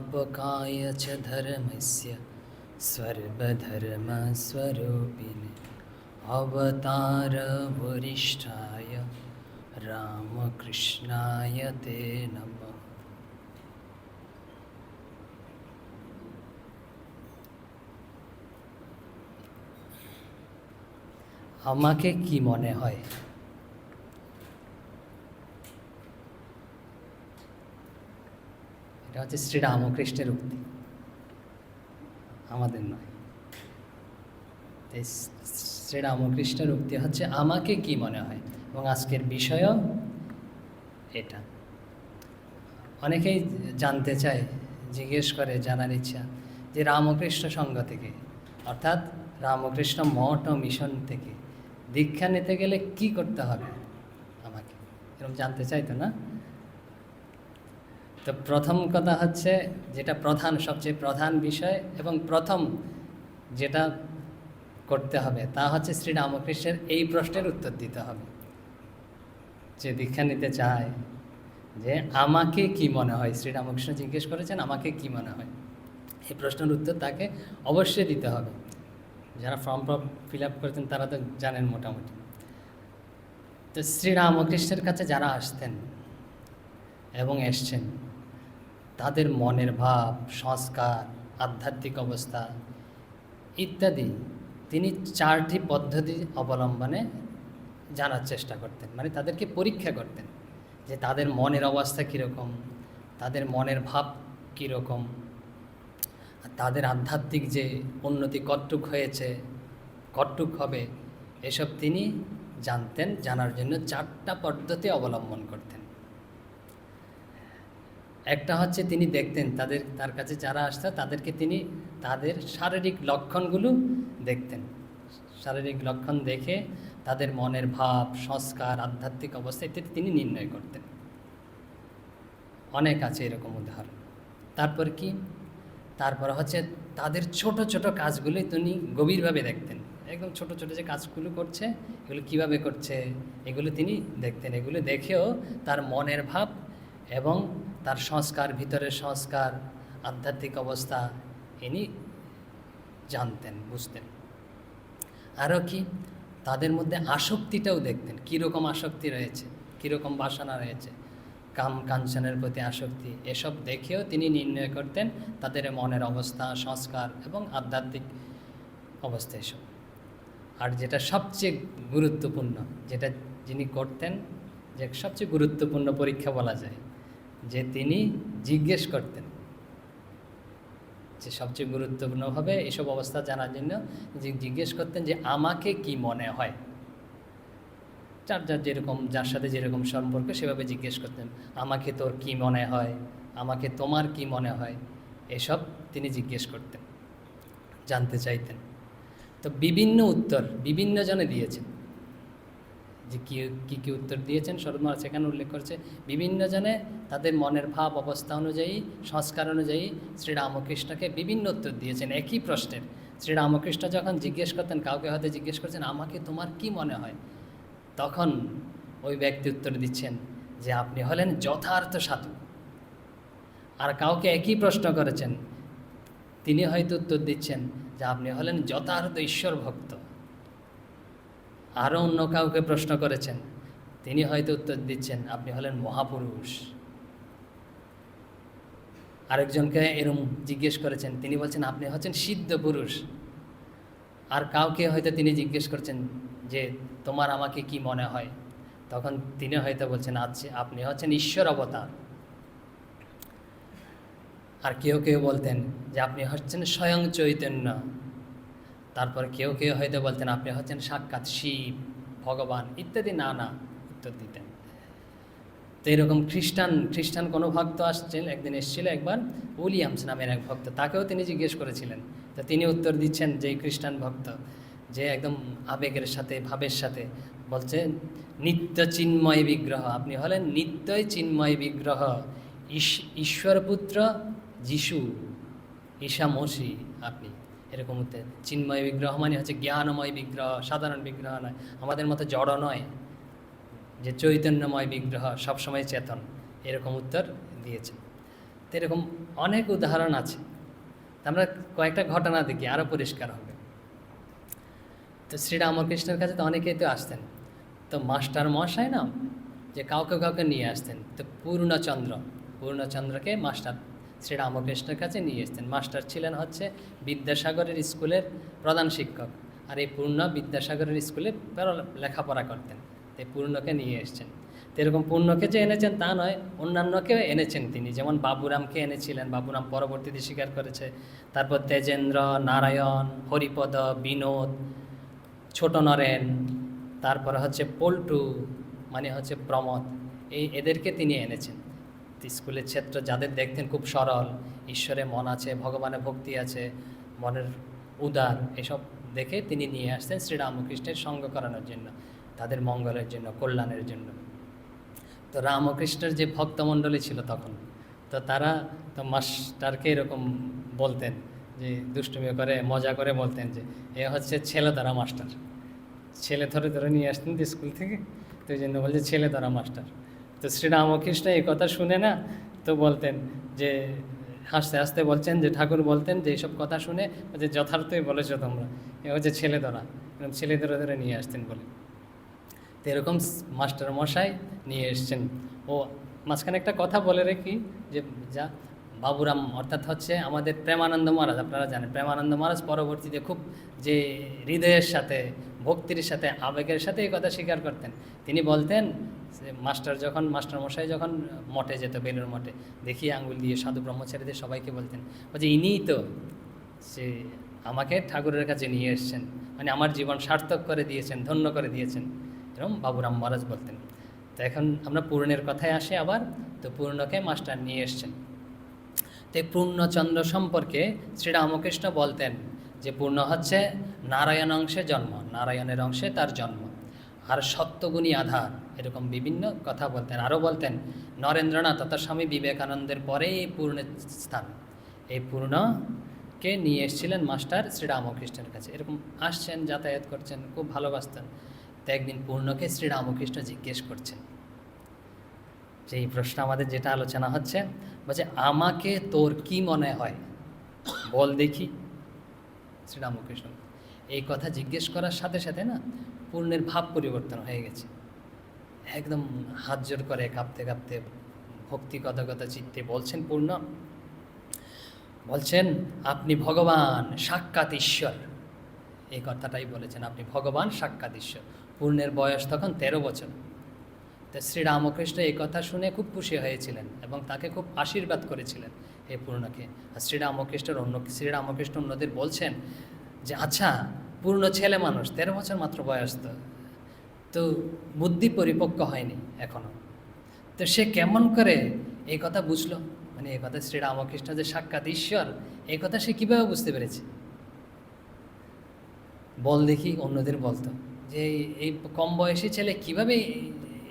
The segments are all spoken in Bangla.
स्थापकाय च धर्मस्य सर्वधर्मस्वरूपिणे अवतारवरिष्ठाय रामकृष्णाय ते नमः আমাকে কি মনে হয় এটা হচ্ছে শ্রীরামকৃষ্ণের উক্তি। আমাদের নয়। এই শ্রীরামকৃষ্ণের উক্তি হচ্ছে, আমাকে কি মনে হয়? এবং আজকের বিষয়ও এটা। অনেকেই জানতে চায়, জিজ্ঞেস করে, জানার ইচ্ছা যে রামকৃষ্ণ সংঘ থেকে, অর্থাৎ রামকৃষ্ণ মঠ ও মিশন থেকে দীক্ষা নিতে গেলে কি করতে হবে আমাকে? এরকম জানতে চাইতো না? তো প্রথম কথা হচ্ছে যেটা প্রধান, সবচেয়ে প্রধান বিষয় এবং প্রথম যেটা করতে হবে তা হচ্ছে শ্রী রামকৃষ্ণের এই প্রশ্নের উত্তর দিতে হবে। যে দীক্ষা নিতে চায় যে আমাকে কি মনে হয়? শ্রী রামকৃষ্ণ জিজ্ঞেস করেছেন, আমাকে কি মনে হয়? এই প্রশ্নের উত্তর তাকে অবশ্যই দিতে হবে। যারা ফর্ম ফর্ম ফিল আপ করেছেন তারা তো জানেন মোটামুটি। তো শ্রীরামকৃষ্ণের কাছে যারা আসতেন এবং এসছেন তাদের মনের ভাব, সংস্কার, আধ্যাত্মিক অবস্থা ইত্যাদি তিনি চারটি পদ্ধতি অবলম্বনে জানার চেষ্টা করতেন। মানে তাদেরকে পরীক্ষা করতেন যে তাদের মনের অবস্থা কীরকম, তাদের মনের ভাব কীরকম তাদের আধ্যাত্মিক যে উন্নতি কট্টুক হয়েছে কট্টুক হবে, এসব তিনি জানতেন, জানার জন্য চারটা পদ্ধতি অবলম্বন করতেন। একটা হচ্ছে তিনি দেখতেন তাদের, তার কাছে যারা আসতো তাদেরকে তিনি তাদের শারীরিক লক্ষণগুলো দেখতেন। শারীরিক লক্ষণ দেখে তাদের মনের ভাব, সংস্কার, আধ্যাত্মিক অবস্থা ইত্যাদি তিনি নির্ণয় করতেন। অনেক আছে এরকম উদাহরণ। তারপর কি? তারপর হচ্ছে তাদের ছোট ছোট কাজগুলি তিনি গভীরভাবে দেখতেন। একদম ছোট ছোট যে কাজগুলো করছে, এগুলো কীভাবে করছে, এগুলো তিনি দেখতেন। এগুলো দেখেও তার মনের ভাব এবং তার সংস্কার, ভিতরের সংস্কার, আধ্যাত্মিক অবস্থা ইনি জানতেন, বুঝতেন। আরও কি? তাদের মধ্যে আসক্তিটাও দেখতেন। কীরকম আসক্তি রয়েছে, কীরকম বাসনা রয়েছে, কাম কাঞ্চনের প্রতি আসক্তি, এসব দেখেও তিনি নির্ণয় করতেন তাদের মনের অবস্থা, সংস্কার এবং আধ্যাত্মিক অবস্থা এসব। আর যেটা সবচেয়ে গুরুত্বপূর্ণ, যেটা যিনি করতেন, যে সবচেয়ে গুরুত্বপূর্ণ পরীক্ষা বলা যায় যে তিনি জিজ্ঞেস করতেন যে সবচেয়ে গুরুত্বপূর্ণভাবে এসব অবস্থা জানার জন্য জিজ্ঞেস করতেন যে আমাকে কি মনে হয়। যার যার যেরকম, যার সাথে যেরকম সম্পর্ক সেভাবে জিজ্ঞেস করতেন, আমাকে তোর কি মনে হয়? আমাকে তোমার কি মনে হয়? এসব তিনি জিজ্ঞেস করতেন, জানতে চাইতেন। তো বিভিন্ন উত্তর, বিভিন্ন জনে দিয়েছেন। যে কী কী কী উত্তর দিয়েছেন? শরৎমাল সেখানে উল্লেখ করছে, বিভিন্ন জনে তাদের মনের ভাব, অবস্থা অনুযায়ী, সংস্কার অনুযায়ী শ্রীরামকৃষ্ণকে বিভিন্ন উত্তর দিয়েছেন, একই প্রশ্নের। শ্রীরামকৃষ্ণ যখন জিজ্ঞেস করতেন, কাউকে হয়তো জিজ্ঞেস করছেন, আমাকে তোমার কি মনে হয়? তখন ওই ব্যক্তি উত্তর দিচ্ছেন যে, আপনি হলেন যথার্থ সাধু। আর কাউকে একই প্রশ্ন করেছেন, তিনি হয়তো উত্তর দিচ্ছেন যে, আপনি হলেন যথার্থ ঈশ্বর ভক্ত আরও অন্য কাউকে প্রশ্ন করেছেন। তিনি হয়তো উত্তর দিচ্ছেন, আপনি হলেন মহাপুরুষ। আরেকজনকে এরম জিজ্ঞেস করেছেন, তিনি বলছেন, আপনি হচ্ছেন সিদ্ধ পুরুষ। আর কাউকে হয়তো তিনি জিজ্ঞেস করছেন যে, তোমার আমাকে কি মনে হয়? তখন তিনি হয়তো বলছেন আচ্ছা আপনি হচ্ছেন ঈশ্বর অবতার। আর কেউ কেউ বলতেন যে, আপনি হচ্ছেন স্বয়ং চৈতন্য। তারপর কেউ কেউ হয়তো বলতেন, আপনি হচ্ছেন সাক্ষাৎ শিব, ভগবান, ইত্যাদি নানা উত্তর দিতেন। তো এরকম খ্রিস্টান খ্রিস্টান কোনো ভক্ত আসছেন একদিন এসেছিল একবার, উইলিয়ামস নামের এক ভক্ত, তাকেও তিনি জিজ্ঞেস করেছিলেন। তো তিনি উত্তর দিচ্ছেন যে খ্রিস্টান ভক্ত, যে একদম আবেগের সাথে, ভাবের সাথে বলছে, নিত্য চিন্ময় বিগ্রহ। আপনি হলেন নিত্যই চিন্ময় বিগ্রহ। ঈশ্বরপুত্র যিশু ঈশা মসি আপনি। এরকম উত্তর চিন্ময় বিগ্রহ মানে হচ্ছে জ্ঞানময় বিগ্রহ, সাধারণ বিগ্রহ নয়। আমাদের মতো জড় নয়, যে চৈতন্যময় বিগ্রহ সবসময় চেতন। এরকম উত্তর দিয়েছেন তো এরকম অনেক উদাহরণ আছে। আমরা কয়েকটা ঘটনা দেখি, আরও পরিষ্কার হবে। তো শ্রীরামকৃষ্ণের কাছে তো অনেকেই তো আসতেন। তো মাস্টার মশাই না, যে কাউকে কাউকে নিয়ে আসতেন। তো পূর্ণচন্দ্র, পূর্ণচন্দ্রকে মাস্টার শ্রীরামকৃষ্ণের কাছে নিয়ে আসতেন মাস্টার ছিলেন হচ্ছে বিদ্যাসাগরের স্কুলের প্রধান শিক্ষক আর এই পূর্ণ বিদ্যাসাগরের স্কুলে লেখাপড়া করতেন। তাই পূর্ণকে নিয়ে এসছেন। এরকম পূর্ণকে যে এনেছেন তা নয়, অন্যান্যকেও এনেছেন তিনি। যেমন বাবুরামকে এনেছিলেন, বাবুরাম পরবর্তীতে স্বীকার করেছে। তারপর তেজেন্দ্র, নারায়ণ, হরিপদ, বিনোদ, ছোট নরেন, তারপরে হচ্ছে পল্টু মানে হচ্ছে প্রমথ এই এদেরকে তিনি এনেছেন। স্কুলের ক্ষেত্র যাদের দেখতেন খুব সরল, ঈশ্বরে মন আছে, ভগবানে ভক্তি আছে, মনের উদার, এসব দেখে তিনি নিয়ে আসতেন শ্রীরামকৃষ্ণের সঙ্গ করানোর জন্য, তাদের মঙ্গলের জন্য, কল্যাণের জন্য। তো রামকৃষ্ণের যে ভক্তমণ্ডলী ছিল তখন, তো তারা, তো মাস্টারকে এরকম বলতেন যে, দুষ্টুমি করে, মজা করে বলতেন যে, এ হচ্ছে ছেলে ধরা মাস্টার। ছেলে ধরে ধরে নিয়ে আসতেন স্কুল থেকে, তো এই জন্য বলছে ছেলে ধরা মাস্টার। তো শ্রীরামকৃষ্ণ এই কথা শুনে না, তো বলতেন যে, হাসতে হাসতে বলছেন যে, ঠাকুর বলতেন যে এইসব কথা শুনে যে যথার্থই বলেছ তোমরা। এ হচ্ছে ছেলে ধরা এরকম ছেলে ধরে ধরে নিয়ে আসতেন বলে। তো এরকম মাস্টার মশাই নিয়ে এসছেন। ও মাঝখানে একটা কথা বলে রেখি যে, যা বাবুরাম অর্থাৎ হচ্ছে আমাদের প্রেমানন্দ মহারাজ, আপনারা জানেন, প্রেমানন্দ মহারাজ পরবর্তীতে খুব যে হৃদয়ের সাথে ভক্তির সাথে, আবেগের সাথে এই কথা স্বীকার করতেন। তিনি বলতেন যে, মাস্টার যখন মাস্টার মশাই যখন মঠে যেত বেলুর মঠে, দেখি আঙ্গুল দিয়ে সাধু ব্রহ্মচারীদের সবাইকে বলতেন, বলছে, ইনিই তো সে আমাকে ঠাকুরের কাছে নিয়ে এসছেন মানে আমার জীবন সার্থক করে দিয়েছেন, ধন্য করে দিয়েছেন। এরকম বাবুরাম মহারাজ বলতেন। তো এখন আমরা পূর্ণের কথায় আসি আবার, তো পূর্ণকে মাস্টার নিয়ে এসছেন। তো পূর্ণচন্দ্র সম্পর্কে শ্রীরামকৃষ্ণ বলতেন যে, পূর্ণ হচ্ছে নারায়ণ অংশে জন্ম, নারায়ণের অংশে তার জন্ম। আর সত্যগুণী আধার, এরকম বিভিন্ন কথা বলতেন। আরও বলতেন, নরেন্দ্রনাথ, তথা স্বামী বিবেকানন্দের পরেই এই পূর্ণের স্থান। এই পূর্ণকে নিয়ে এসেছিলেন মাস্টার শ্রীরামকৃষ্ণের কাছে। এরকম আসছেন, যাতায়াত করছেন, খুব ভালোবাসতেন। তো একদিন পূর্ণকে শ্রীরামকৃষ্ণ জিজ্ঞেস করছেন। যে এই প্রশ্ন আমাদের যেটা আলোচনা হচ্ছে, বলছে, আমাকে তোর কি মনে হয়? বল দেখি। শ্রীরামকৃষ্ণ এই কথা জিজ্ঞেস করার সাথে সাথে না পূর্ণের ভাব পরিবর্তন হয়ে গেছে। একদম হাত জোর করে কাঁপতে কাঁপতে ভক্তি কথা চিত্তে বলছেন পূর্ণ। বলছেন, আপনি ভগবান, সাক্ষাৎ ঈশ্বর। এই কথাটাই বলেছেন, আপনি ভগবান, সাক্ষাৎ ঈশ্বর। পূর্ণের বয়স তখন তেরো বছর। তো শ্রীরামকৃষ্ণ এই কথা শুনে খুব খুশি হয়েছিলেন এবং তাকে খুব আশীর্বাদ করেছিলেন এই পূর্ণকে। আর শ্রীরামকৃষ্ণের অন্য শ্রীরামকৃষ্ণ অন্যদের বলছেন যে আচ্ছা পূর্ণ ছেলে মানুষ, তেরো বছর মাত্র বয়স তো তো বুদ্ধি পরিপক্ক হয়নি এখনও। তো সে কেমন করে এই কথা বুঝলো? মানে এই কথা শ্রীরামকৃষ্ণ যে সাক্ষাৎ ঈশ্বর, এই কথা সে কীভাবে বুঝতে পেরেছে? বল দেখি, অন্যদের বলতো যে, এই- কম বয়সী ছেলে কীভাবে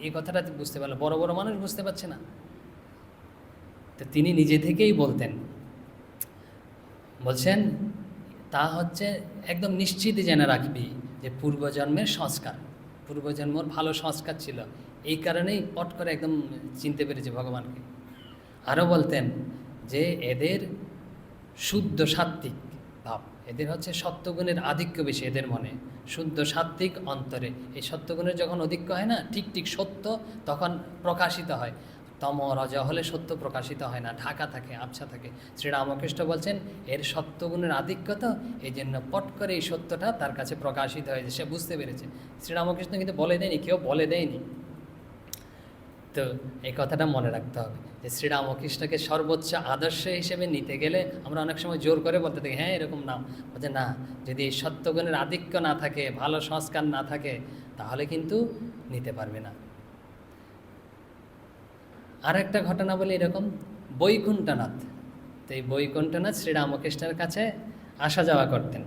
এই কথাটা বুঝতে পারল? বড় বড় মানুষ বুঝতে পারছে না। তো তিনি নিজে থেকেই বলতেন, বলছেন তা হচ্ছে একদম নিশ্চিত জেনে রাখবি যে পূর্বজন্মের সংস্কার। পূর্বজন্মর ভালো সংস্কার ছিল। এই কারণেই পট করে একদম চিনতে পেরেছে ভগবানকে। আরও বলতেন যে এদের শুদ্ধ সাত্ত্বিক ভাব, এদের হচ্ছে সত্যগুণের আধিক্য বেশি এদের মনে। শুদ্ধ সাত্ত্বিক অন্তরে। এই সত্যগুণের যখন অধিক্য হয় না, ঠিক ঠিক সত্য তখন প্রকাশিত হয়। তম রজ হলে সত্য প্রকাশিত হয় না, ঢাকা থাকে, আবছা থাকে। শ্রীরামকৃষ্ণ বলছেন, এর সত্যগুণের আধিক্য তো এই জন্য পট করে এই সত্যটা তার কাছে প্রকাশিত হয়েছে। সে বুঝতে পেরেছে। শ্রীরামকৃষ্ণ কিন্তু বলে দেয়নি, কেউ বলে দেয়নি। তো এই কথাটা মনে রাখতে হবে যে, শ্রীরামকৃষ্ণকে সর্বোচ্চ আদর্শ হিসেবে নিতে গেলে আমরা অনেক সময় জোর করে বলতে থাকি হ্যাঁ এরকম নাম। বলছে, না, যদি এই সত্যগুণের আধিক্য না থাকে, ভালো সংস্কার না থাকে, তাহলে কিন্তু নিতে পারবে না। আর একটা ঘটনা বলি এরকম, বৈকুণ্ঠনাথ। তো এই বৈকুণ্ঠনাথ শ্রীরামকৃষ্ণের কাছে আসা যাওয়া করতেন।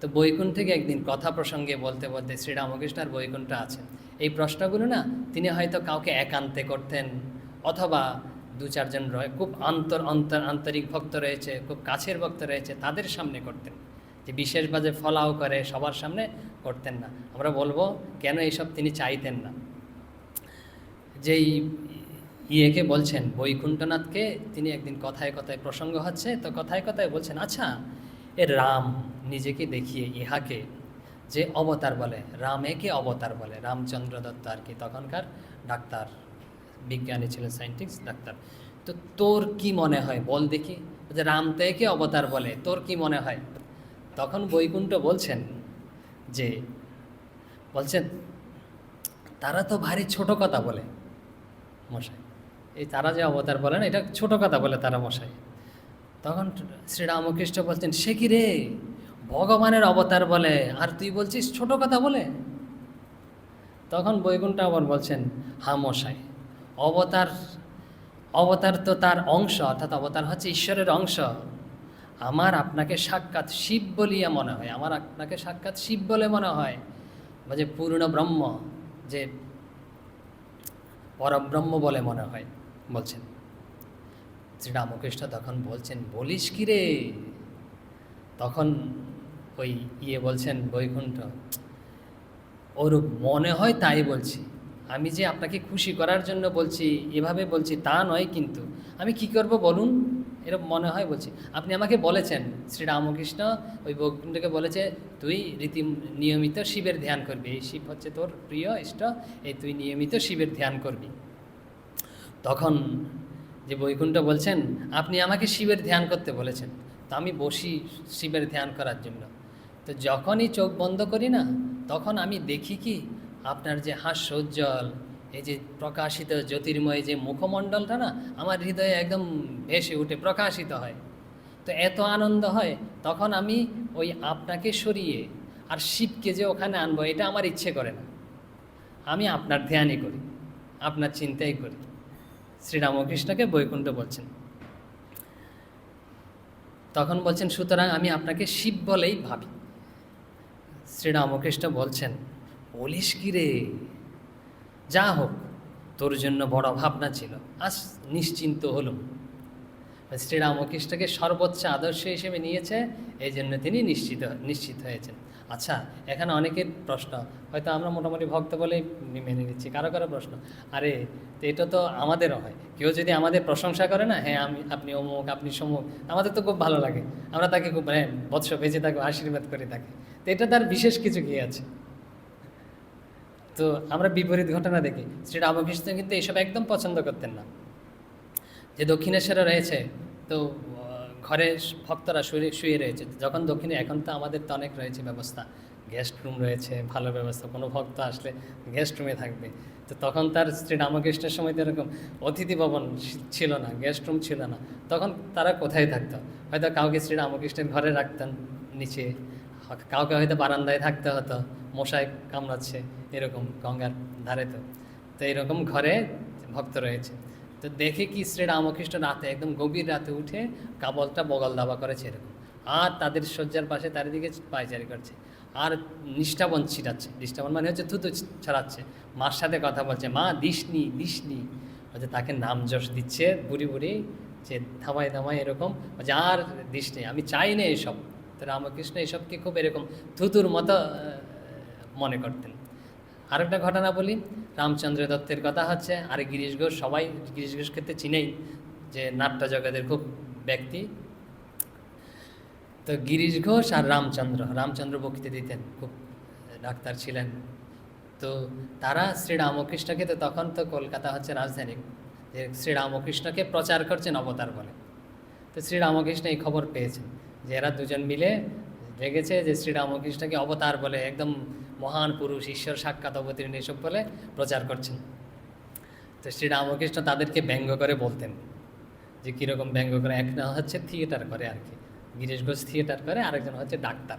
তো বৈকুণ্ঠ থেকে একদিন কথা প্রসঙ্গে বলতে বলতে শ্রীরামকৃষ্ণ আর বৈকুণ্ঠ আছে। এই প্রশ্নগুলো না, তিনি হয়তো কাউকে একান্তে করতেন, অথবা দু চারজন রয়ে, খুব আন্তর, অন্তর, আন্তরিক ভক্ত রয়েছে, খুব কাছের ভক্ত রয়েছে, তাদের সামনে করতেন। যে বিশেষভাবে ফলাও করে, সবার সামনে করতেন না। আমরা বলব, কেন এইসব তিনি চাইতেন না? যেই ইয়েকে বলছেন, বৈকুণ্ঠনাথকে তিনি একদিন কথায় কথায় প্রসঙ্গ হচ্ছে, তো কথায় কথায় বলছেন আচ্ছা এ রাম নিজেকে দেখিয়ে ইহাকে যে অবতার বলে রাম একে অবতার বলে, রামচন্দ্র দত্ত আর কি তখনকার ডাক্তার, বিজ্ঞানী ছিলেন সায়েন্টিস্ট ডাক্তার। তো তোর কি মনে হয়, বল দেখি, যে রাম তো একে অবতার বলে, তোর কি মনে হয়? তখন বৈকুণ্ঠ বলছেন যে, বলছেন, তারা তো ভারী ছোট কথা বলে, মশাই এই তারা যে অবতার বলেন, এটা ছোট কথা বলে তারা মশাই। তখন শ্রীরামকৃষ্ণ বলছেন, সে কি রে? ভগবানের অবতার বলে, আর তুই বলছিস ছোট কথা বলে? তখন বৈকুণ্ঠ আবার বলছেন, হা মশাই, অবতার অবতার তো তার অংশ, অর্থাৎ অবতার হচ্ছে ঈশ্বরের অংশ। আমার আপনাকে সাক্ষাৎ শিব বলিয়া মনে হয়, আমার আপনাকে সাক্ষাৎ শিব বলে মনে হয়। বা যে পূর্ণ ব্রহ্ম, যে পরব্রহ্ম বলে মনে হয়। বলছেন। শ্রীরামকৃষ্ণ তখন বলছেন, বলিস কি রে? তখন ওই ইয়ে বলছেন, বৈকুণ্ঠ ওর মনে হয় তাই বলছি। আমি যে আপনাকে খুশি করার জন্য বলছি, এভাবে বলছি তা নয় কিন্তু। আমি কি করব বলুন? এরকম মনে হয় বলছি। আপনি আমাকে বলেছেন শ্রী রামকৃষ্ণ ওই বৈকুণ্ঠকে বলেছে, তুই রীতি নিয়মিত শিবের ধ্যান করবি। এই শিব হচ্ছে তোর প্রিয়, ইষ্ট, এই তুই নিয়মিত শিবের ধ্যান করবি। তখন যে বৈকুণ্ঠ বলছেন, আপনি আমাকে শিবের ধ্যান করতে বলেছেন। তো আমি বসি শিবের ধ্যান করার জন্য। তো যখনই চোখ বন্ধ করি না, তখন আমি দেখি কি, আপনার যে হাস্যোজ্জ্বল, এই যে প্রকাশিত জ্যোতির্ময় যে মুখমণ্ডলটা না, আমার হৃদয়ে একদম ভেসে উঠে, প্রকাশিত হয়। তো এত আনন্দ হয়, তখন আমি ওই আপনাকে সরিয়ে আর শিবকে যে ওখানে আনব, এটা আমার ইচ্ছে করে না। আমি আপনার ধ্যানই করি, আপনার চিন্তাই করি। শ্রীরামকৃষ্ণকে বৈকুণ্ঠ বলছেন। তখন বলছেন, সুতরাং আমি আপনাকে শিব বলেই ভাবি। শ্রীরামকৃষ্ণ বলছেন, বলিস কি রে? যা হোক, তোর জন্য বড় ভাবনা ছিল, আজ নিশ্চিন্ত হলুম। শ্রীরামকৃষ্ণকে সর্বোচ্চ আদর্শ হিসেবে নিয়েছে, এই জন্য তিনি নিশ্চিত নিশ্চিত হয়েছেন। আচ্ছা এখানে অনেকের প্রশ্ন। হয়তো আমরা মোটামুটি ভক্ত বলেই মেনে নিচ্ছি, কারও কারও প্রশ্ন। আরে এটা তো আমাদেরও হয়। কেউ যদি আমাদের প্রশংসা করে না হ্যাঁ আমি, আপনি অমুক, আপনি সমুক আমাদের তো খুব ভালো লাগে। আমরা তাকে খুব হ্যাঁ বৎস বেঁচে তাকে আশীর্বাদ করে থাকি। তো এটা তার বিশেষ কিছু কি আছে? তো আমরা বিপরীত ঘটনা দেখি। শ্রী রামকৃষ্ণ কিন্তু এইসব একদম পছন্দ করতেন না। যে দক্ষিণেশ্বরে রয়েছে, তো ঘরে ভক্তরা শুয়ে শুয়ে রয়েছে। যখন দক্ষিণে এখন তো আমাদের তো অনেক রয়েছে ব্যবস্থা। গেস্ট রুম রয়েছে, ভালো ব্যবস্থা। কোনো ভক্ত আসলে গেস্ট রুমে থাকবে। তো তখন তার শ্রী রামকৃষ্ণের সময় তো এরকম অতিথি ভবন ছিল না, গেস্ট রুম ছিল না। তখন তারা কোথায় থাকতো? হয়তো কাউকে শ্রী রামকৃষ্ণের ঘরে রাখতেন নিচে। কাউকে হয়তো বারান্দায় থাকতে হতো মশায় কামড়াচ্ছে, এরকম গঙ্গার ধারে তো। তো এরকম ঘরে ভক্ত রয়েছে। তো দেখে কি শ্রী রামকৃষ্ণ রাতে একদম গভীর রাতে উঠে কাবলটা বগল দাবা করেছে এরকম আর তাদের শয্যার পাশে চারিদিকে পায়চারি করছে। আর নিষ্ঠাবন ছিটাচ্ছে। নিষ্ঠাবন মানে হচ্ছে থুতু ছড়াচ্ছে। মার সাথে কথা বলছে, মা, দিসনি দিসনি। হচ্ছে তাকে নাম যশ দিচ্ছে বুড়ি বুড়ি যে ধামায় ধামায় এরকম। যে আর দিস নেই আমি চাই না এসব। তো রামকৃষ্ণ এসবকে খুব এরকম থুতুর মতো মনে করতেন। আরেকটা ঘটনা বলি। রামচন্দ্র দত্তের কথা হচ্ছে। আর গিরিশ ঘোষ, সবাই গিরিশ ঘোষ ক্ষেত্রে চিনেই যে নাট্য জগতের খুব ব্যক্তি। তো গিরিশ ঘোষ আর রামচন্দ্র রামচন্দ্র বক্তৃতা দিতেন, খুব ডাক্তার ছিলেন। তো তারা শ্রীরামকৃষ্ণকে তো তখন তো কলকাতা হচ্ছে রাজধানী, যে শ্রীরামকৃষ্ণকে প্রচার করছেন অবতার বলে। তো শ্রীরামকৃষ্ণ এই খবর পেয়েছেন যে এরা দুজন মিলে জেগেছে যে শ্রীরামকৃষ্ণকে অবতার বলে একদম মহান পুরুষ, ঈশ্বর সাক্ষাৎ অবতীর্ণ এসব বলে প্রচার করছেন। তো শ্রীরামকৃষ্ণ তাদেরকে ব্যঙ্গ করে বলতেন যে কীরকম ব্যঙ্গ করে? এক না হচ্ছে থিয়েটার করে আর কি। গিরিশ ঘোষ থিয়েটার করে, আরেকজন হচ্ছে ডাক্তার।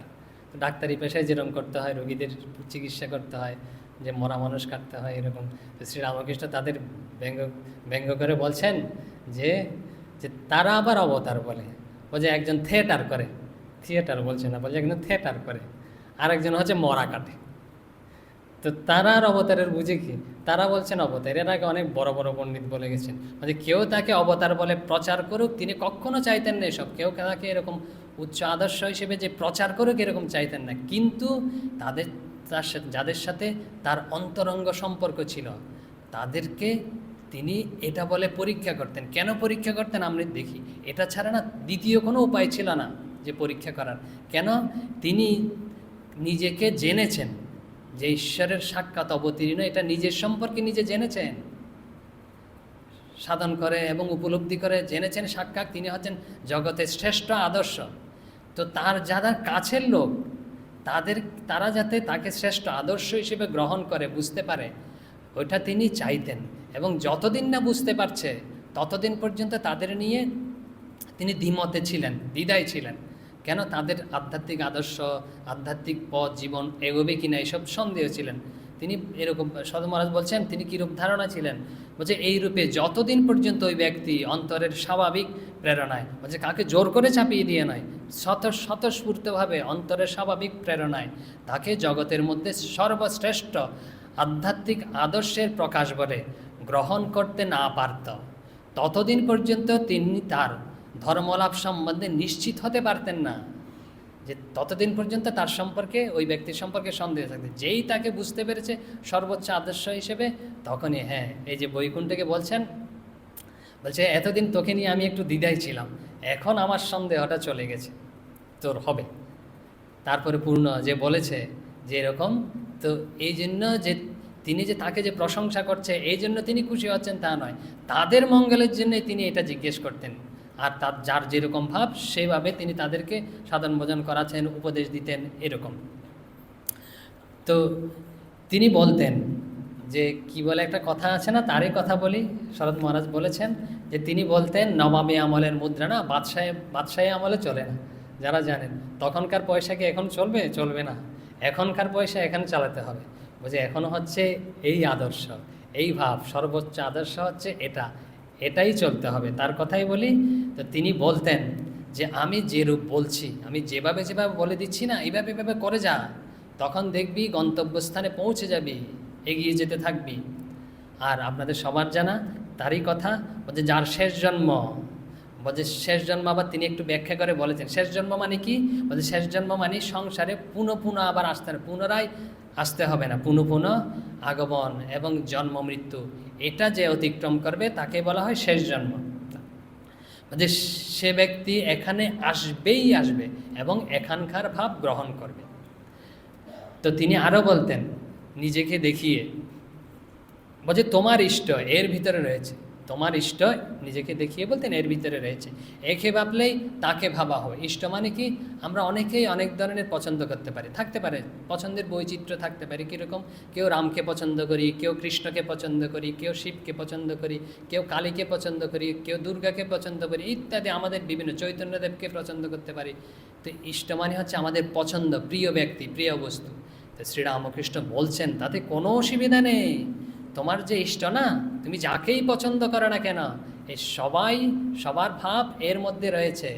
তো ডাক্তারি পেশায় যেরকম করতে হয়, রোগীদের চিকিৎসা করতে হয়, যে মরা মানুষ কাটতে হয়, এরকম। তো শ্রীরামকৃষ্ণ তাদের ব্যঙ্গ ব্যঙ্গ করে বলছেন যে যে তারা আবার অবতার বলে। ও যে একজন থিয়েটার করে। থিয়েটার বলছে না, বলছে একজন থিয়েটার করে। আরেকজন হচ্ছে মরা কাটে। তো তারা আর অবতারের বুঝে কি? তারা বলছেন অবতার এর আগে অনেক বড় বড় পণ্ডিত বলে গেছেন। মানে কেউ তাকে অবতার বলে প্রচার করুক, তিনি কখনো চাইতেন না এসব। কেউ তাকে এরকম উচ্চ আদর্শ হিসেবে যে প্রচার করুক, এরকম চাইতেন না। কিন্তু তাদের, তার সাথে, যাদের সাথে তার অন্তরঙ্গ সম্পর্ক ছিল, তাদেরকে তিনি এটা বলে পরীক্ষা করতেন। কেন পরীক্ষা করতেন? আমরা দেখি, এটা ছাড়া না দ্বিতীয় কোনো উপায় ছিল না যে পরীক্ষা করার। কেন? তিনি নিজেকে জেনেছেন। যে ঈশ্বরের সাক্ষাৎ অবতীর্ণ, এটা নিজের সম্পর্কে নিজে জেনেছেন। সাধন করে এবং উপলব্ধি করে জেনেছেন সাক্ষাৎ। তিনি হচ্ছেন জগতের শ্রেষ্ঠ আদর্শ। তো তার যারা কাছের লোক, তাদের, তারা যাতে তাকে শ্রেষ্ঠ আদর্শ হিসেবে গ্রহণ করে, বুঝতে পারে, ওইটা তিনি চাইতেন। এবং যতদিন না বুঝতে পারছে, ততদিন পর্যন্ত তাদের নিয়ে তিনি দ্বিমতে ছিলেন, দ্বিধায় ছিলেন। কেন তাদের আধ্যাত্মিক আদর্শ, আধ্যাত্মিক পথ, জীবন এগোবে কিনা এসব সন্দেহ ছিলেন। তিনি এরকম সদ মহারাজ বলছেন, তিনি কীরূপ ধারণা ছিলেন? বলছে, এই রূপে যতদিন পর্যন্ত ওই ব্যক্তি অন্তরের স্বাভাবিক প্রেরণায়, বলছে কাকে জোর করে চাপিয়ে দিয়ে নয় স্বত স্বতঃস্ফূর্তভাবে অন্তরের স্বাভাবিক প্রেরণায়, তাকে জগতের মধ্যে সর্বশ্রেষ্ঠ আধ্যাত্মিক আদর্শের প্রকাশ বলে গ্রহণ করতে না পারত। ততদিন পর্যন্ত তিনি তার ধর্মলাভ সম্বন্ধে নিশ্চিত হতে পারতেন না, যে ততদিন পর্যন্ত তার সম্পর্কে, ওই ব্যক্তির সম্পর্কে সন্দেহ থাকবে যেই তাকে বুঝতে পেরেছে সর্বোচ্চ আদর্শ হিসেবে, তখনই হ্যাঁ এই যে বৈকুণ্ঠকে বলছেন, বলছে, এতদিন তোকে নিয়ে আমি একটু দ্বিধায় ছিলাম, এখন আমার সন্দেহটা চলে গেছে, তোর হবে। তারপরে পূর্ণ যে বলেছে যে এরকম, তো এই জন্য যে তিনি যে তাকে যে প্রশংসা করছে, এই জন্য তিনি খুশি হচ্ছেন তা নয়। তাদের মঙ্গলের জন্যই তিনি এটা জিজ্ঞেস করতেন। আর তার যার যেরকম ভাব সেইভাবে তিনি তাদেরকে সাধন ভোজন করাছেন, উপদেশ দিতেন এরকম। তো তিনি বলতেন যে, কি বলে একটা কথা আছে না? তারই কথা বলি। শরৎ মহারাজ বলেছেন যে, তিনি বলতেন, নবাবী আমলের মুদ্রা না, বাদশাহে, বাদশাহী আমলে চলে না। যারা জানেন, তখনকার পয়সা কি এখন চলবে? চলবে না। এখনকার পয়সা এখানে চালাতে হবে। বুঝে এখনও হচ্ছে এই আদর্শ, এই ভাব, সর্বোচ্চ আদর্শ হচ্ছে এটা। এটাই চলতে হবে। তার কথাই বলি, তো তিনি বলতেন যে, আমি যে রূপ বলছি, আমি যেভাবে যেভাবে বলে দিচ্ছি না, এইভাবে এভাবে করে যা। তখন দেখবি গন্তব্যস্থানে পৌঁছে যাবি, এগিয়ে যেতে থাকবি। আর আপনাদের সবার জানা তারই কথা, বলছে, যার শেষ জন্ম। বলছে, শেষ জন্ম আবার তিনি একটু ব্যাখ্যা করে বলেছেন। শেষ জন্ম মানে কি? বলছে, শেষ জন্ম মানে সংসারে পুনঃ পুনঃ আবার আসতে পুনরায় আসতে হবে না। পুনঃ পুনঃ আগমন এবং জন্ম মৃত্যু, এটা যে অতিক্রম করবে তাকে বলা হয় শেষ জন্ম। যে সে ব্যক্তি এখানে আসবেই আসবে এবং এখানকার ভাব গ্রহণ করবে। তো তিনি আরও বলতেন, নিজেকে দেখিয়ে, বলছে, তোমার ইষ্ট এর ভিতরে রয়েছে। তোমার ইষ্ট নিজেকে দেখিয়ে বলতেন, এর ভিতরে রয়েছে। একে ভাবলেই তাকে ভাবা হয়। ইষ্ট মানে কি? আমরা অনেকেই অনেক ধরনের পছন্দ করতে পারি। থাকতে পারে, পছন্দের বৈচিত্র্য থাকতে পারে, কীরকম? কেউ রামকে পছন্দ করি, কেউ কৃষ্ণকে পছন্দ করি, কেউ শিবকে পছন্দ করি, কেউ কালীকে পছন্দ করি, কেউ দুর্গাকে পছন্দ করি, ইত্যাদি আমাদের বিভিন্ন চৈতন্যদেবকে পছন্দ করতে পারি। তো ইষ্ট মানে হচ্ছে আমাদের পছন্দ, প্রিয় ব্যক্তি, প্রিয় বস্তু। তো শ্রীরামকৃষ্ণ বলছেন, তাতে কোনো অসুবিধা নেই। তোমার যে ইষ্ট না, তুমি যাকেই পছন্দ করো না কেন এই সবাই, সবার ভাব এর মধ্যে রয়েছে।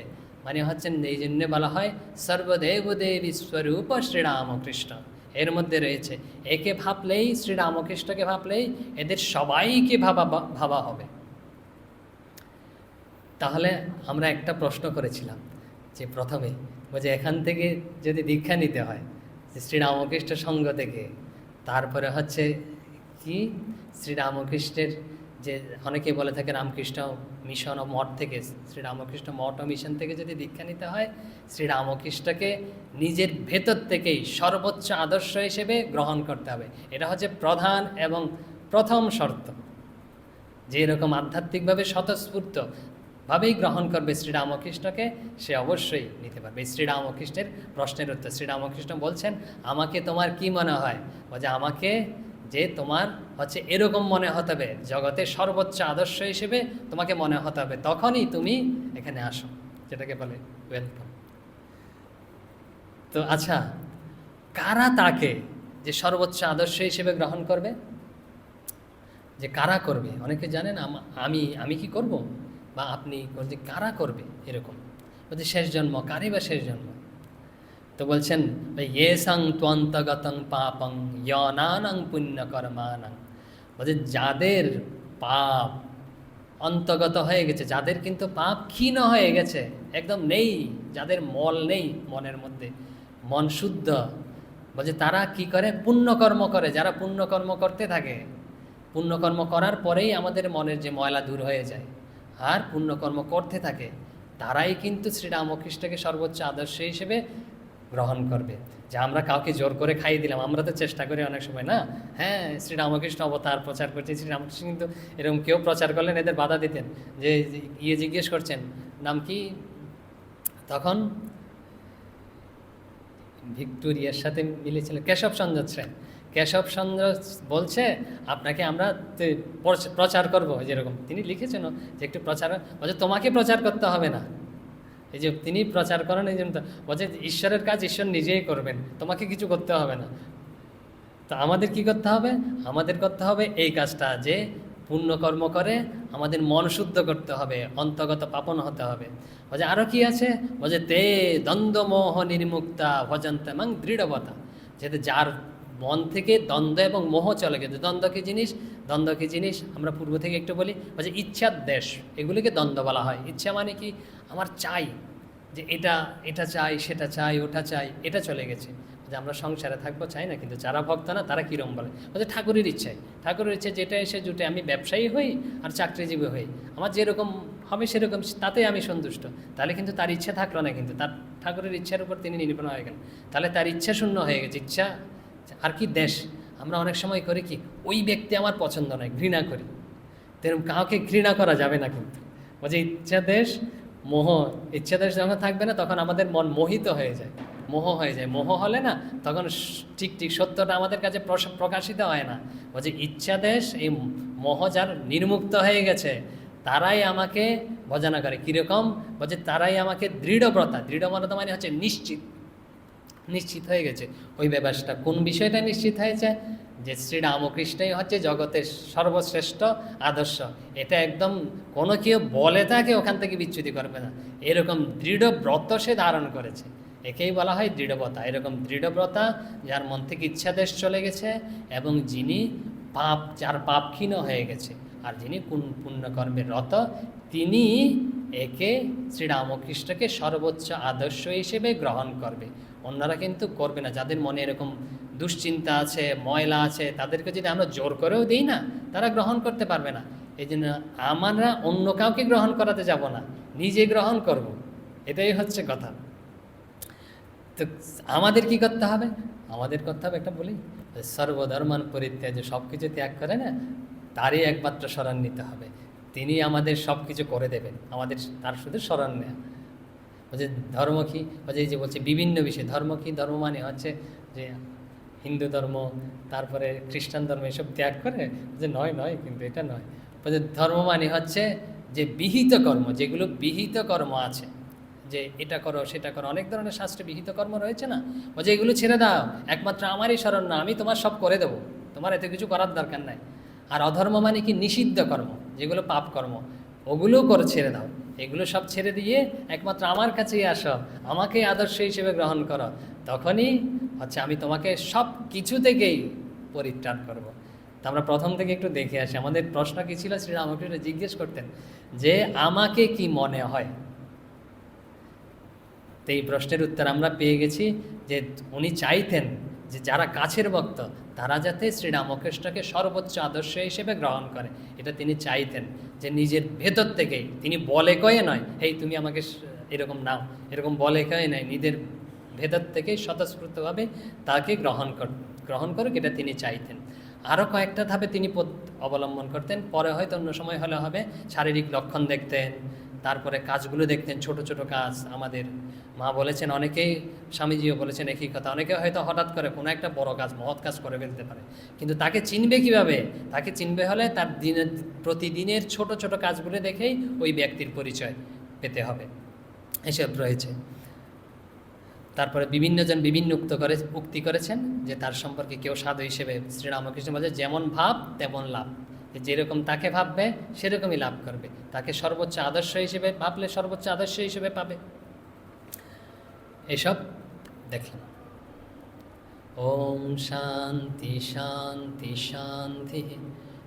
মানে হচ্ছেন এই জন্য বলা হয়, সর্বদেব দেবী স্বরূপ শ্রীরামকৃষ্ণ। এর মধ্যে রয়েছে, একে ভাবলেই, শ্রীরামকৃষ্ণকে ভাবলেই এদের সবাইকে ভাবা ভাবা হবে। তাহলে আমরা একটা প্রশ্ন করেছিলাম, যে প্রথমে বলছে এখান থেকে যদি দীক্ষা নিতে হয়, যে শ্রীরামকৃষ্ণ সঙ্গ থেকে, তারপরে হচ্ছে কি? শ্রীরামকৃষ্ণের যে অনেকে বলে থাকে রামকৃষ্ণ মিশন ও মঠ থেকে, শ্রীরামকৃষ্ণ মঠ ও মিশন থেকে যদি দীক্ষা নিতে হয়, শ্রীরামকৃষ্ণকে নিজের ভেতর থেকেই সর্বোচ্চ আদর্শ হিসেবে গ্রহণ করতে হবে। এটা হচ্ছে প্রধান এবং প্রথম শর্ত। যে এরকম আধ্যাত্মিকভাবে স্বতঃস্ফূর্ত ভাবেই গ্রহণ করবে শ্রীরামকৃষ্ণকে, সে অবশ্যই নিতে পারবে। শ্রীরামকৃষ্ণের প্রশ্নের উত্তর। শ্রীরামকৃষ্ণ বলছেন, আমাকে তোমার কি মনে হয়? বলছে, আমাকে যে তোমার হচ্ছে এরকম মনে হতে হবে। জগতের সর্বোচ্চ আদর্শ হিসেবে তোমাকে মনে হতে হবে। তখনই তুমি এখানে আসো, যেটাকে বলে ওয়েলকাম তো আচ্ছা কারা তাকে যে সর্বোচ্চ আদর্শ হিসেবে গ্রহণ করবে? যে কারা করবে? অনেকে জানেন, আমি আমি কি করব? বা আপনি যে কারা করবে এরকম? বলছে, শেষ জন্ম, কারই বা শেষ জন্ম? তো বলছেন ইয়ে সং ত্বন্তগতং পাপং, ইয়নানং পুণ্যকর্মানং। বলছে, যাদের পাপ অন্তগত হয়ে গেছে, যাদের কিন্তু পাপ ক্ষীণ হয়ে গেছে, একদম নেই, যাদের মল নেই মনের মধ্যে, মন শুদ্ধ, বলছে, তারা কি করে? পুণ্যকর্ম করে, যারা পুণ্যকর্ম করতে থাকে। পুণ্যকর্ম করার পরেই আমাদের মনের যে ময়লা দূর হয়ে যায়, আর পুণ্যকর্ম করতে থাকে, তারাই কিন্তু শ্রীরামকৃষ্ণকে সর্বোচ্চ আদর্শ হিসেবে গ্রহণ করবে। যে আমরা কাউকে জোর করে খাইয়ে দিলাম, আমরা তো চেষ্টা করি অনেক সময়, না? হ্যাঁ শ্রীরামকৃষ্ণ অবতার প্রচার করছে, শ্রীরামকৃষ্ণ কিন্তু এরকম কেউ প্রচার করলেন, এদের বাধা দিতেন। যে ইয়ে জিজ্ঞেস করছেন, নাম কি? তখন ভিক্টোরিয়ার সাথে মিলেছিল কেশব চন্দ্র সেন। কেশব চন্দ্র বলছে, আপনাকে আমরা প্রচার করব যেরকম। তিনি লিখেছেন যে একটু প্রচার, বলছে, তোমাকে প্রচার করতে হবে না। এই যে তিনি প্রচার করেন, এই জন্য বলছে, ঈশ্বরের কাজ ঈশ্বর নিজেই করবেন, তোমাকে কিছু করতে হবে না। তো আমাদের কি করতে হবে? আমাদের করতে হবে এই কাজটা যে পুণ্যকর্ম করে আমাদের মন শুদ্ধ করতে হবে অন্তগত পাপন হতে হবে। বলছে আরও কি আছে? বলছে, তে দ্বন্দ্বমোহ নির্মুক্তা ভজন্তে এবং দৃঢ়বতা। যেতে যার মন থেকে দ্বন্দ্ব এবং মোহ চলে গেছে দ্বন্দ্ব কি জিনিস? দ্বন্দ্ব কি জিনিস? আমরা পূর্ব থেকে একটু বলি বলছে ইচ্ছার দেশ, এগুলিকে দ্বন্দ্ব বলা হয়। ইচ্ছা মানে কি? আমার চাই যে এটা এটা চাই, সেটা চাই, ওটা চাই, এটা চলে গেছে। যে আমরা সংসারে থাকব, চাই না, কিন্তু যারা ভক্ত না, তারা কীরম বলে? বলছে ঠাকুরের ইচ্ছায়। ঠাকুরের ইচ্ছে যেটা এসে জুটে, আমি ব্যবসায়ী হই আর চাকরিজীবী হই। আমার যেরকম হবে সেরকম, তাতে আমি সন্তুষ্ট। তাহলে কিন্তু তার ইচ্ছা থাকল না কিন্তু। তার, ঠাকুরের ইচ্ছার উপর তিনি নির্ভর হয়ে গেলেন। তাহলে তার ইচ্ছা শূন্য হয়ে গেছে। ইচ্ছা আর কি দেশ? আমরা অনেক সময় করি কি, ওই ব্যক্তি আমার পছন্দ নয়, ঘৃণা করি। তেরকম কাউকে ঘৃণা করা যাবে না কিন্তু। বলছে, ইচ্ছা দেশ, মোহ, ইচ্ছা দেশ যখন থাকবে না, তখন আমাদের মন মোহিত হয়ে যায়। মোহ হয়ে যায়। মোহ হলে না, তখন ঠিক ঠিক সত্যটা আমাদের কাছে প্রকাশিত হয় না। বলছে, ইচ্ছা দেশ, এই মোহ যার নির্মুক্ত হয়ে গেছে, তারাই আমাকে ভজনা করে। কীরকম? বলছে, তারাই আমাকে দৃঢ়ব্রতা। দৃঢ়ব্রতা মানে হচ্ছে নিশ্চিত। নিশ্চিত হয়ে গেছে। ওই ব্যাপারটা কোন বিষয়টা নিশ্চিত হয়েছে? যে শ্রীরামকৃষ্ণই হচ্ছে জগতের সর্বশ্রেষ্ঠ আদর্শ। এটা একদম কোনো কেউ বলে তাকে ওখান থেকে বিচ্যুতি করবে না। এরকম দৃঢ় ব্রত সে ধারণ করেছে। একেই বলা হয় দৃঢ়ব্রতা। এরকম দৃঢ়ব্রতা যার মন থেকে ইচ্ছাদেশ চলে গেছে এবং যিনি পাপ, যার পাপ ক্ষীণ হয়ে গেছে আর যিনি কোন পুণ্যকর্মের রত, তিনি একে শ্রীরামকৃষ্ণকে সর্বোচ্চ আদর্শ হিসেবে গ্রহণ করবে। অন্যরা কিন্তু করবে না। যাদের মনে এরকম দুশ্চিন্তা আছে, ময়লা আছে, তাদেরকে যদি আমরা জোর করেও দিই না, তারা গ্রহণ করতে পারবে না। এই জন্য আমরা অন্য কাউকে গ্রহণ করাতে যাব না, নিজে গ্রহণ করব। এটাই হচ্ছে কথা। তো আমাদের কি করতে হবে? আমাদের করতে হবে একটা বলি, সর্বধর্মান পরিত্যাগ, যে সব কিছু ত্যাগ করে না, তারই একমাত্র স্মরণ নিতে হবে। তিনি আমাদের সব কিছু করে দেবেন। আমাদের, তার শুধু স্মরণ নেওয়া বলছে ধর্ম কি? বলছে এই যে বলছে, বিভিন্ন বিষয়। ধর্ম কি? ধর্ম মানে হচ্ছে যে হিন্দু ধর্ম, তারপরে খ্রিস্টান ধর্ম এসব ত্যাগ করে, যে নয় নয়, কিন্তু এটা নয়। বলছে ধর্ম মানে হচ্ছে যে বিহিত কর্ম, যেগুলো বিহিত কর্ম আছে। যে এটা করো, সেটা করো, অনেক ধরনের শাস্ত্রে বিহিত কর্ম রয়েছে না? বলছে এগুলো ছেড়ে দাও, একমাত্র আমারই স্মরণ না, আমি তোমার সব করে দেবো। তোমার এতে কিছু করার দরকার নাই। আর অধর্ম মানে কি? নিষিদ্ধ কর্ম, যেগুলো পাপ কর্ম, ওগুলোও করে ছেড়ে দাও। এগুলো সব ছেড়ে দিয়ে একমাত্র আমার কাছেই আসো, আমাকে আদর্শ হিসেবে গ্রহণ করো। তখনই হচ্ছে আমি তোমাকে সব কিছু থেকেই পরিত্রাণ করব। তা আমরা প্রথম থেকে একটু দেখে আসি, আমাদের প্রশ্ন কী ছিল? শ্রীরামকৃষ্ণ জিজ্ঞেস করতেন যে, আমাকে কি মনে হয়? তো এই প্রশ্নের উত্তর আমরা পেয়ে গেছি যে, উনি চাইতেন যে যারা কাছের ভক্ত, তারা যাতে শ্রীরামকৃষ্ণকে সর্বোচ্চ আদর্শ হিসেবে গ্রহণ করে। এটা তিনি চাইতেন যে নিজের ভেতর থেকেই, তিনি বলে কয়ে নয় এই তুমি আমাকে এরকম নাও। এরকম বলে কয়ে নয়, নিজের ভেতর থেকেই স্বতঃস্ফূর্তভাবে তাকে গ্রহণ কর, গ্রহণ করুক এটা তিনি চাইতেন। আরও কয়েকটা ধাপে তিনি পদ- অবলম্বন করতেন, পরে হয়তো অন্য সময় হলে হবে, শারীরিক লক্ষণ দেখতেন তারপরে কাজগুলো দেখতেন, ছোট ছোট কাজ আমাদের। মা বলেছেন, অনেকেই স্বামীজিও বলেছেন একই কথা, অনেকে হয়তো হঠাৎ করে কোনো একটা বড় কাজ, মহৎ কাজ করে ফেলতে পারে। কিন্তু তাকে চিনবে কীভাবে? তাকে চিনবে হলে তার দিনের, প্রতিদিনের ছোট ছোট কাজগুলো দেখেই ওই ব্যক্তির পরিচয় পেতে হবে। এসব রয়েছে। তারপরে বিভিন্নজন বিভিন্ন উক্ত করে, উক্তি করেছেন যে তার সম্পর্কে কেউ সাধু হিসেবে শ্রীরামকৃষ্ণ বলে যেমন ভাব, তেমন লাভ। যেরকম তাকে ভাববে, সেরকমই লাভ করবে। তাকে সর্বোচ্চ আদর্শ হিসেবে ভাবলে সর্বোচ্চ আদর্শ হিসেবে পাবে। এসব দেখলাম। ওম শান্তি শান্তি শান্তি।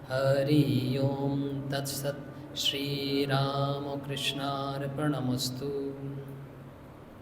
হরি ওম তৎসৎ। শ্রীরামকৃষ্ণার্পণমস্তু।